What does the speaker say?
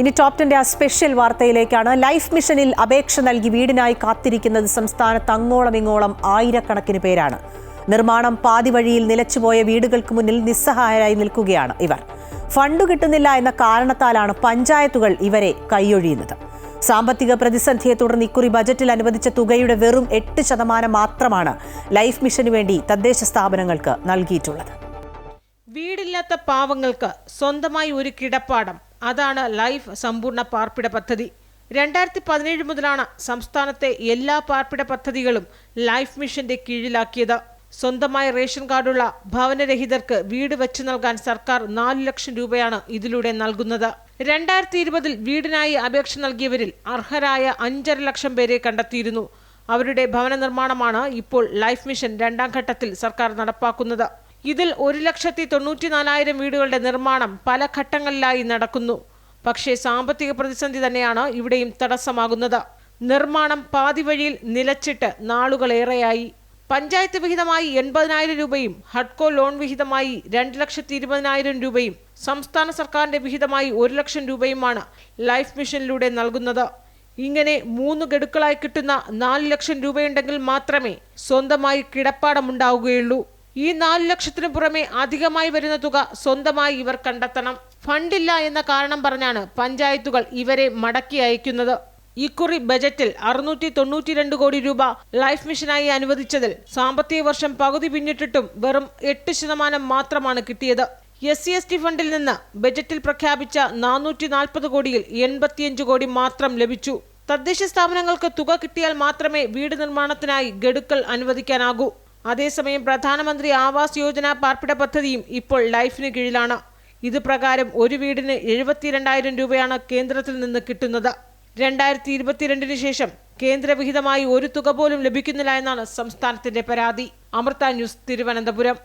ഇനി ടോപ് ടെന്റെ ആ special വാർത്തയിലേക്കാണ്. Life മിഷനിൽ അപേക്ഷ നൽകി വീടിനായി കാത്തിരിക്കുന്നത് സംസ്ഥാനത്ത് അങ്ങോളം ഇങ്ങോളം ആയിരക്കണക്കിന് പേരാണ്. നിർമ്മാണം പാതി വഴിയിൽ നിലച്ചുപോയ വീടുകൾക്ക് മുന്നിൽ നിസ്സഹായരായി നിൽക്കുകയാണ് ഇവർ. ഫണ്ട് കിട്ടുന്നില്ല എന്ന കാരണത്താലാണ് പഞ്ചായത്തുകൾ ഇവരെ കൈയൊഴിയുന്നത്. സാമ്പത്തിക പ്രതിസന്ധിയെ തുടർന്ന് ഇക്കുറി ബജറ്റിൽ അനുവദിച്ച തുകയുടെ വെറും എട്ട് ശതമാനം മാത്രമാണ് ലൈഫ് മിഷന് വേണ്ടി തദ്ദേശ സ്ഥാപനങ്ങൾക്ക് നൽകിയിട്ടുള്ളത്. വീടില്ലാത്ത പാവങ്ങൾക്ക് സ്വന്തമായി ഒരു കിടപ്പാടം. അതാണ് ലൈഫ് സമ്പൂർണ പാർപ്പിട പദ്ധതി. രണ്ടായിരത്തി പതിനേഴ് മുതലാണ് സംസ്ഥാനത്തെ എല്ലാ പാർപ്പിട പദ്ധതികളും ലൈഫ് മിഷന്റെ കീഴിലാക്കിയത്. സ്വന്തമായി റേഷൻ കാർഡുള്ള ഭവനരഹിതർക്ക് വീട് വെച്ചു നൽകാൻ സർക്കാർ നാല് ലക്ഷം രൂപയാണ് ഇതിലൂടെ നൽകുന്നത്. രണ്ടായിരത്തി ഇരുപതിൽ വീടിനായി അപേക്ഷ നൽകിയവരിൽ അർഹരായ അഞ്ചര ലക്ഷം പേരെ കണ്ടെത്തിയിരുന്നു. അവരുടെ ഭവന നിർമ്മാണമാണ് ഇപ്പോൾ ലൈഫ് മിഷൻ രണ്ടാം ഘട്ടത്തിൽ സർക്കാർ നടപ്പാക്കുന്നത്. ഇതിൽ ഒരു ലക്ഷത്തി തൊണ്ണൂറ്റി നാലായിരം വീടുകളുടെ നിർമ്മാണം പല ഘട്ടങ്ങളിലായി നടക്കുന്നു. പക്ഷേ സാമ്പത്തിക പ്രതിസന്ധി തന്നെയാണ് ഇവിടെയും തടസ്സമാകുന്നത്. നിർമ്മാണം പാതി വഴിയിൽ നിലച്ചിട്ട് നാളുകളേറെയായി. പഞ്ചായത്ത് വിഹിതമായി എൺപതിനായിരം രൂപയും ഹഡ്കോ ലോൺ വിഹിതമായി രണ്ട് ലക്ഷത്തി ഇരുപതിനായിരം രൂപയും സംസ്ഥാന സർക്കാരിന്റെ വിഹിതമായി ഒരു ലക്ഷം രൂപയുമാണ് ലൈഫ് മിഷനിലൂടെ നൽകുന്നത്. ഇങ്ങനെ മൂന്ന് ഗഡുക്കളായി കിട്ടുന്ന നാല് ലക്ഷം രൂപയുണ്ടെങ്കിൽ മാത്രമേ സ്വന്തമായി കിടപ്പാടമുണ്ടാവുകയുള്ളൂ. ഈ നാല് ലക്ഷത്തിനു പുറമെ അധികമായി വരുന്ന തുക സ്വന്തമായി ഇവർ കണ്ടെത്തണം. ഫണ്ടില്ല എന്ന കാരണം പറഞ്ഞാണ് പഞ്ചായത്തുകൾ ഇവരെ മടക്കി അയക്കുന്നത്. ഇക്കുറി ബജറ്റിൽ അറുന്നൂറ്റി തൊണ്ണൂറ്റി രണ്ട് കോടി രൂപ ലൈഫ് മിഷനായി അനുവദിച്ചതിൽ സാമ്പത്തിക വർഷം പകുതി പിന്നിട്ടിട്ടും വെറും എട്ട് ശതമാനം മാത്രമാണ് കിട്ടിയത്. എസ് സി എസ് ടി ഫണ്ടിൽ നിന്ന് ബജറ്റിൽ പ്രഖ്യാപിച്ച നാനൂറ്റി നാൽപ്പത് കോടിയിൽ എൺപത്തിയഞ്ച് കോടി മാത്രം ലഭിച്ചു. തദ്ദേശ സ്ഥാപനങ്ങൾക്ക് തുക കിട്ടിയാൽ മാത്രമേ വീട് നിർമ്മാണത്തിനായി ഗഡുക്കൾ അനുവദിക്കാനാകൂ. അതേസമയം പ്രധാനമന്ത്രി ആവാസ് യോജന പാർപ്പിട പദ്ധതിയും ഇപ്പോൾ ലൈഫിന് കീഴിലാണ്. ഇത് പ്രകാരം ഒരു വീടിന് എഴുപത്തിരണ്ടായിരം രൂപയാണ് കേന്ദ്രത്തിൽ നിന്ന് കിട്ടുന്നത്. രണ്ടായിരത്തി ഇരുപത്തിരണ്ടിന് ശേഷം കേന്ദ്രവിഹിതമായി ഒരു തുക പോലും ലഭിക്കുന്നില്ല എന്നാണ് സംസ്ഥാനത്തിന്റെ പരാതി. അമൃത ന്യൂസ് തിരുവനന്തപുരം.